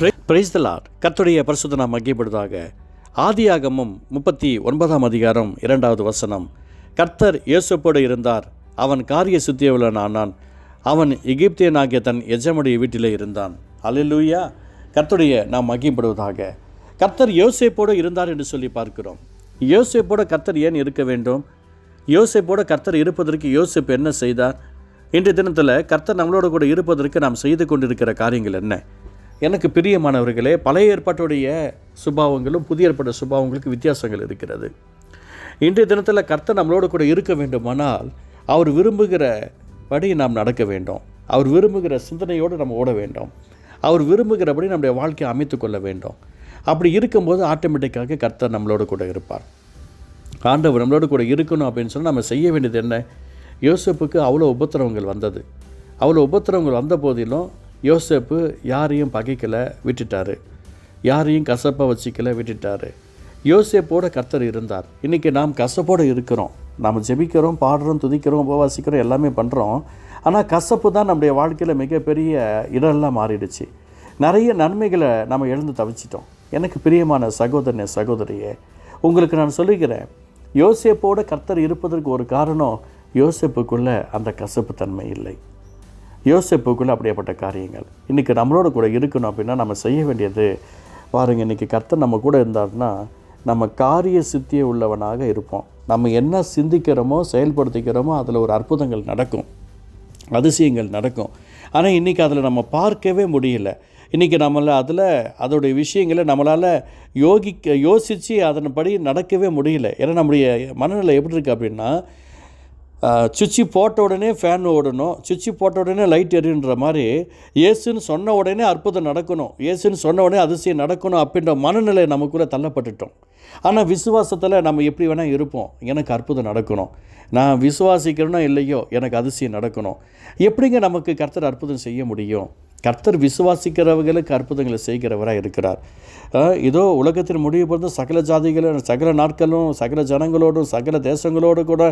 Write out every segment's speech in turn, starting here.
பிரைஸ்தலார் கர்த்துடைய பரிசுத்த நாம் மகிப்படுவதாக ஆதியாகமும் முப்பத்தி ஒன்பதாம் அதிகாரம் இரண்டாவது வசனம். கர்த்தர் இயேசுப்போடு இருந்தார். அவன் காரிய சுத்தியவுள்ளன் ஆனான் அவன் எகிப்தியனாகிய தன் எஜமுடைய வீட்டிலே இருந்தான். அலிலூயா கர்த்தருடைய நாம் மகிப்படுவதாக கர்த்தர் யோசேப்போடு இருந்தார் என்று சொல்லி பார்க்கிறோம். யோசேப்போட கர்த்தர் ஏன் இருக்க வேண்டும்? யோசேப்போட கர்த்தர் இருப்பதற்கு யோசேப்பு என்ன செய்தார்? இன்றைய தினத்தில் கர்த்தர் நம்மளோட கூட இருப்பதற்கு நாம் செய்து கொண்டிருக்கிற காரியங்கள் என்ன? எனக்கு பிரியமானவர்களே பழைய ஏற்பாட்டுடைய சுபாவங்களும் புதிய ஏற்பாட்டு சுபாவங்களுக்கு வித்தியாசங்கள் இருக்கிறது. இன்றைய தினத்தில் கர்த்தர் நம்மளோட கூட இருக்க வேண்டுமானால் அவர் விரும்புகிறபடி நாம் நடக்க வேண்டும். அவர் விரும்புகிற சிந்தனையோடு நம்ம ஓட வேண்டும். அவர் விரும்புகிறபடி நம்முடைய வாழ்க்கையை அமைத்து கொள்ள வேண்டும். அப்படி இருக்கும்போது ஆட்டோமேட்டிக்காக கர்த்தர் நம்மளோட கூட இருப்பார். ஆண்டவர் நம்மளோட கூட இருக்கணும் அப்படின்னு சொன்னால் நம்ம செய்ய வேண்டியது என்ன? யோசப்புக்கு அவ்வளோ உபத்திரவங்கள் வந்தது. அவ்வளோ உபத்திரவங்கள் வந்த போதிலும் யோசேப்பு யாரையும் பகைக்கலை விட்டுட்டார். யாரையும் கசப்பை வச்சிக்கல விட்டுட்டாரு. யோசேப்போட கர்த்தர் இருந்தார். இன்றைக்கி நாம் கசப்போடு இருக்கிறோம். நாம் ஜெபிக்கிறோம் பாடுறோம் துதிக்கிறோம் உபவாசிக்கிறோம் எல்லாமே பண்ணுறோம் ஆனால் கசப்பு தான் நம்முடைய வாழ்க்கையில் மிகப்பெரிய இடம்லாம் மாறிடுச்சு. நிறைய நன்மைகளை நம்ம எழுந்து தவிச்சிட்டோம். எனக்கு பிரியமான சகோதரனே சகோதரியே உங்களுக்கு நான் சொல்லுகிறேன் யோசேப்போட கர்த்தர் இருப்பதற்கு ஒரு காரணம் யோசேப்புக்குள்ள அந்த கசப்பு தன்மை இல்லை. யோசிப்புக்குள்ளே அப்படியேப்பட்ட காரியங்கள். இன்றைக்கி நம்மளோட கூட இருக்கணும் அப்படின்னா நம்ம செய்ய வேண்டியது பாருங்கள் இன்றைக்கி கர்த்தர் நம்ம கூட இருந்தாருன்னா நம்ம காரிய சித்தியை உள்ளவனாக இருப்போம். நம்ம என்ன சிந்திக்கிறோமோ செயல்படுத்திக்கிறோமோ அதில் ஒரு அற்புதங்கள் நடக்கும். அதிசயங்கள் நடக்கும். ஆனால் இன்றைக்கி அதில் நம்ம பார்க்கவே முடியல. இன்றைக்கி நம்மள அதில் அதோடைய விஷயங்களை நம்மளால் யோகிக்க யோசித்து அதன்படி நடக்கவே முடியல. ஏன்னா நம்முடைய மனநிலை எப்படி இருக்குது அப்படின்னா சுவிட்சு போட்ட உடனே ஃபேன் ஓடணும். சுவிட்சு போட்ட உடனே லைட் எரியுன்ற மாதிரி ஏசுன்னு சொன்ன உடனே அற்புதம் நடக்கணும். ஏசுன்னு சொன்ன உடனே அதிசயம் நடக்கணும் அப்படின்ற மனநிலை நமக்குள்ளே தள்ளப்பட்டுட்டோம். ஆனால் விசுவாசத்தில் நம்ம எப்படி வேணால் இருப்போம். எனக்கு அற்புதம் நடக்கணும். நான் விசுவாசிக்கிறேனோ இல்லையோ எனக்கு அதிசயம் நடக்கணும். எப்படிங்க நமக்கு கர்த்தர் அற்புதம் செய்ய முடியும்? கர்த்தர் விசுவாசிக்கிறவர்களுக்கு அற்புதங்களை செய்கிறவராக இருக்கிறார். இதோ உலகத்தின் முடிவு பொறுத்து சகல ஜாதிகளும் சகல நாட்களும் சகல ஜனங்களோடும் சகல தேசங்களோடு கூட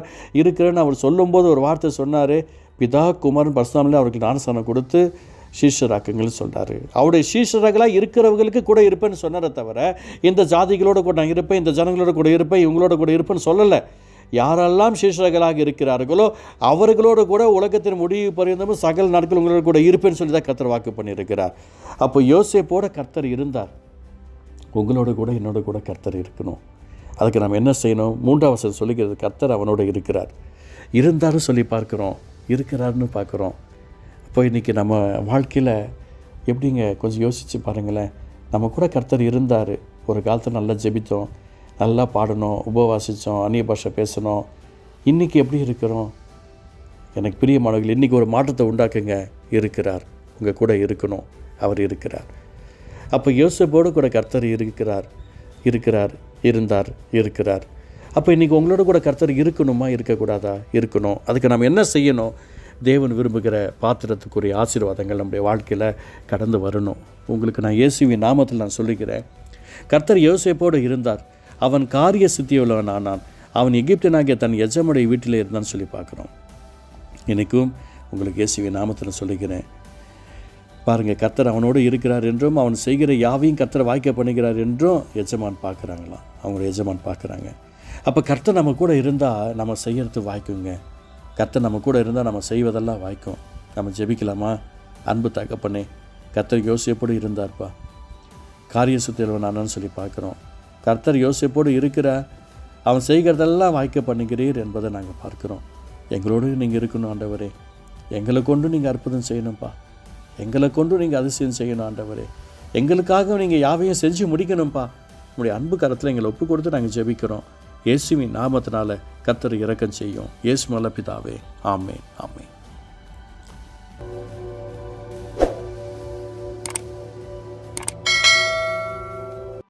இருக்கிறேன்னு அவர் சொல்லும்போது ஒரு வார்த்தை சொன்னார். பிதா குமாரன் பரசுராமில் அவருக்கு ஞானஸ்தானம் கொடுத்து சீஷராக்குங்கள்னு சொல்கிறார் அவருடைய சீஷராக்களாக இருக்கிறவங்களுக்கு கூட இருப்பேன்னு சொன்னாரே தவிர இந்த ஜாதிகளோட கூட நான் இருப்பேன் இந்த ஜனங்களோட கூட இருப்பேன் இவங்களோட கூட இருப்பேன்னு சொல்லலை. யாரெல்லாம் சீஷர்களாக இருக்கிறார்களோ அவர்களோடு கூட உலகத்தின் முடிவு பரிந்தமும் சகல நாட்கள் உங்களோட கூட இருப்பேன்னு சொல்லி தான் கர்த்தர் வாக்கு பண்ணியிருக்கிறார். அப்போ யோசேப்போட கர்த்தர் இருந்தார். உங்களோட கூட என்னோட கூட கர்த்தர் இருக்கணும். அதுக்கு நம்ம என்ன செய்யணும்? மூன்றாவது சொல்லிக்கிறது கர்த்தர் அவனோட இருக்கிறார். இருந்தாலும் சொல்லி பார்க்குறோம். இருக்கிறாருன்னு பார்க்குறோம். இப்போ இன்றைக்கி நம்ம வாழ்க்கையில் எப்படிங்க? கொஞ்சம் யோசித்து பாருங்களேன். நம்ம கூட கர்த்தர் இருந்தார். ஒரு காலத்தில் நல்லா ஜெபித்தோம். நல்லா பாடணும் உபவாசித்தோம் அந்நிய பாஷை பேசணும். இன்றைக்கி எப்படி இருக்கிறோம்? எனக்கு பிரியமானவர்கள் இன்றைக்கி ஒரு மாற்றத்தை உண்டாக்குங்க. இருக்கிறார். உங்கள் கூட இருக்கணும். அவர் இருக்கிறார். அப்போ யோசிப்போடு கூட கர்த்தர் இருக்கிறார். இருக்கிறார் இருந்தார் இருக்கிறார். அப்போ இன்றைக்கி உங்களோட கூட கர்த்தர் இருக்கணுமா இருக்கக்கூடாதா? இருக்கணும். அதுக்கு நம்ம என்ன செய்யணும்? தேவன் விரும்புகிற பாத்திரத்துக்குரிய ஆசீர்வாதங்கள் நம்முடைய வாழ்க்கையில் கடந்து வரணும். உங்களுக்கு நான் இயேசுவின் நாமத்தில் நான் சொல்லிக்கிறேன் கர்த்தர் யோசேப்போடு இருந்தார். அவன் காரிய சித்தியுள்ளவன் ஆனான் அவன் எகிப்தனாகிய தன் எஜமுடைய வீட்டில் இருந்தான்னு சொல்லி பார்க்குறோம். எனக்கும் உங்களுக்கு இயேசுவை நாமத்தில் சொல்லிக்கிறேன் பாருங்கள் கர்த்தர் அவனோடு இருக்கிறார் என்றும் அவன் செய்கிற யாவையும் கர்த்தர் வாய்க்க பண்ணுகிறார் என்றும் எஜமான் பார்க்குறாங்களாம். அவங்களோட எஜமான் பார்க்குறாங்க. அப்போ கர்த்தர் நம்ம கூட இருந்தால் நம்ம செய்கிறது வாய்க்குங்க. கர்த்தர் நம்ம கூட இருந்தால் நம்ம செய்வதெல்லாம் வாய்க்கும். நம்ம ஜெபிக்கலாமா? அன்பு தகப்பனே கர்த்தர் எப்படி இருந்தார்ப்பா. காரிய சுத்தியல்வனானு சொல்லி பார்க்குறோம். கர்த்தர் யோசிப்போடு இருக்கிற அவன் செய்கிறதெல்லாம் வாய்க்க பண்ணுகிறீர் என்பதை நாங்கள் பார்க்குறோம். எங்களோடு நீங்கள் இருக்கணும் ஆண்டவரே. எங்களை கொண்டு நீங்கள் அற்புதம் செய்யணும்ப்பா எங்களை கொண்டு நீங்கள் அதிசயம் செய்யணும் ஆண்டவரே. எங்களுக்காக நீங்கள் யாவையும் செஞ்சு முடிக்கணும்ப்பா உங்களுடைய அன்பு கரத்தில் எங்களை ஒப்பு கொடுத்து நாங்கள் ஜெபிக்கிறோம். இயேசுவின் நாமத்தினால கர்த்தர் இறக்கம் செய்யும். இயேசு மலப்பிதாவே. ஆமே ஆமே